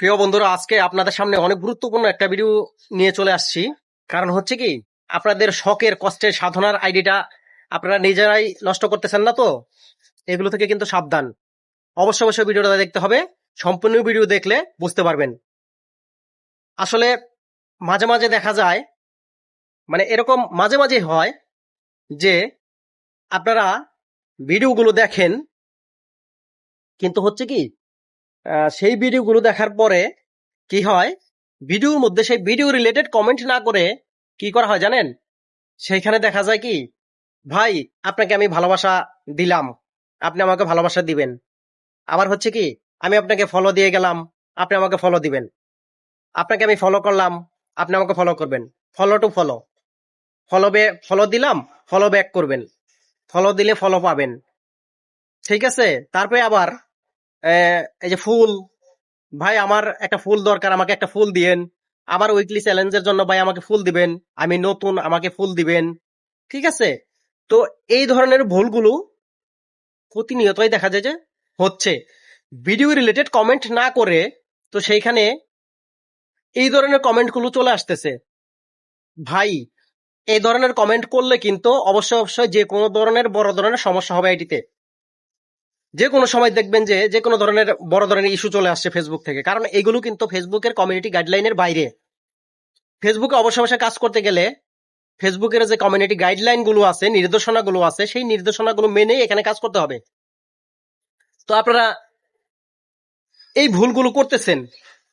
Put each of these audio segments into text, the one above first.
প্রিয় বন্ধুরা, আজকে আপনাদের সামনে অনেক গুরুত্বপূর্ণ একটা ভিডিও নিয়ে চলে আসছি। কারণ হচ্ছে কি, আপনাদের শখের, কষ্টের সাধনার আইডিটা আপনারা নিজেরাই নষ্ট করতেছেন না তো? এগুলো থেকে কিন্তু সাবধান। অবশ্যই অবশ্যই ভিডিওটা দেখতে হবে। সম্পূর্ণ ভিডিও দেখলে বুঝতে পারবেন। আসলে মাঝে মাঝে দেখা যায় মানে এরকম মাঝে মাঝে হয় যে আপনারা ভিডিওগুলো দেখেন, কিন্তু হচ্ছে কি সেই ভিডিওগুলো দেখার পরে কি হয়? ভিডিওর মধ্যে সেই ভিডিও রিলেটেড কমেন্ট না করে কি করা হয় জানেন? সেইখানে দেখা যায় কি, ভাই, আপনাকে আমি ভালোবাসা দিলাম। আপনি আমাকে ভালোবাসা দিবেন। আবার হচ্ছে কি, আমি আপনাকে ফলো দিয়ে গেলাম। আপনি আমাকে ফলো দিবেন। আপনাকে আমি ফলো করলাম। আপনি আমাকে ফলো করবেন। ফলো টু ফলো ফলো বে ফলো দিলাম ফলো ব্যাক করবেন। ফলো দিলে ফলো পাবেন। ঠিক আছে? তারপরে আবার এই যে ফুল, ভাই আমার একটা ফুল দরকার, আমাকে একটা ফুল দিয়েন। আমার উইকলি চ্যালেঞ্জের জন্য ভাই আমাকে ফুল দিবেন, আমি নতুন আমাকে ফুল দিবেন, ঠিক আছে? তো এই ধরনের ভুলগুলো প্রতিনিয়তই দেখা যায় যে হচ্ছে। ভিডিও রিলেটেড কমেন্ট না করে তো সেইখানে এই ধরনের কমেন্টগুলো চলে আসতেছে। ভাই, এই ধরনের কমেন্ট করলে কিন্তু অবশ্যই অবশ্যই যে কোনো ধরনের, বড় ধরনের সমস্যা হবে এটিতে যে কোনো সময় দেখবেন যে যে কোনো ধরনের বড় ধরনের ইস্যু চলে আসছে ফেসবুক থেকে। কারণ এগুলো কিন্তু ফেসবুকের কমিউনিটি গাইডলাইনের বাইরে। ফেসবুকে অবশ্য অবশ্যই কাজ করতে গেলে ফেসবুকের যে কমিউনিটি গাইডলাইনগুলো আছে, নির্দেশনাগুলো আছে, সেই নির্দেশনাগুলো মেনে এখানে কাজ করতে হবে। তো আপনারা এই ভুলগুলো করতেছেন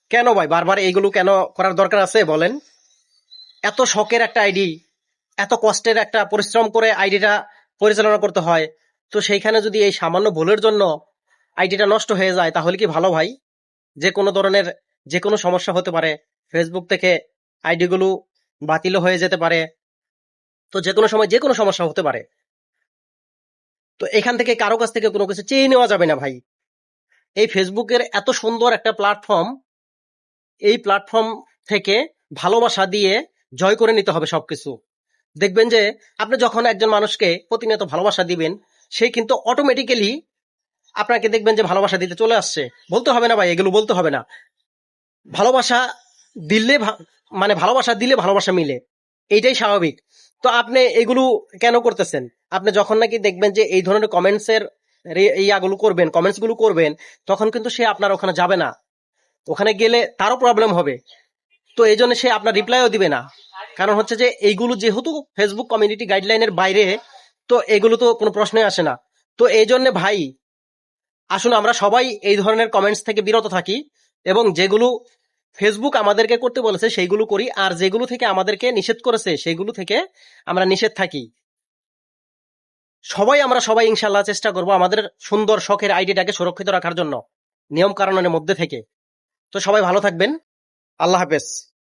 কেন ভাই? বারবার এইগুলো কেন করার দরকার আছে বলেন? এত শখের একটা আইডি, এত কষ্টের একটা পরিশ্রম করে আইডিটা পরিচালনা করতে হয়। তো সেইখানে যদি এই সামান্য ভুলের জন্য আইডিটা নষ্ট হয়ে যায়, তাহলে কি ভালো ভাই? যে কোনো ধরনের যে কোনো সমস্যা হতে পারে। ফেসবুক থেকে আইডিগুলো বাতিল হয়ে যেতে পারে। তো যে কোনো সময় যে কোনো সমস্যা হতে পারে। তো এখান থেকে কারও কাছ থেকে কোনো কিছু চেয়ে নেওয়া যাবে না ভাই। এই ফেসবুকের এত সুন্দর একটা প্ল্যাটফর্ম এই প্ল্যাটফর্ম থেকে ভালোবাসা দিয়ে জয় করে নিতে হবে সবকিছু। দেখবেন যে আপনি যখন একজন মানুষকে প্রতিনিয়ত ভালোবাসা দিবেন সে কিন্তু অটোমেটিক্যালি আপনাকে দেখবেন যে ভালোবাসা দিতে চলে আসছে। বলতে হবে না ভাই, এগুলো বলতে হবে না। ভালোবাসা দিলে মানে ভালোবাসা দিলে ভালোবাসা মিলে। এইটাই স্বাভাবিক। তো আপনি এগুলো কেন করতেছেন? আপনি যখন নাকি দেখবেন যে এই ধরনের কমেন্টস এর ইয়াগুলো করবেন কমেন্টসগুলো করবেন, তখন কিন্তু সে আপনার ওখানে যাবে না। ওখানে গেলে তারও প্রবলেম হবে। তো এই জন্য সে আপনার রিপ্লাইও দিবে না। কারণ হচ্ছে যে এইগুলো যেহেতু ফেসবুক কমিউনিটি গাইডলাইনের বাইরে তো এগুলো তো কোনো প্রশ্নই আসে না। তো এই জন্য ভাই, আসুন আমরা সবাই এই ধরনের কমেন্টস থেকে বিরত থাকি এবং যেগুলো ফেসবুক আমাদেরকে করতে বলেছে সেইগুলো করি আর যেগুলো থেকে আমাদেরকে নিষেধ করেছে সেগুলো থেকে আমরা নিষেধ থাকি। সবাই আমরা সবাই ইনশাল্লাহ চেষ্টা করব আমাদের সুন্দর শখের আইডিটাকে সুরক্ষিত রাখার জন্য নিয়ম কারণের মধ্যে থেকে। তো সবাই ভালো থাকবেন। আল্লাহ হাফেজ।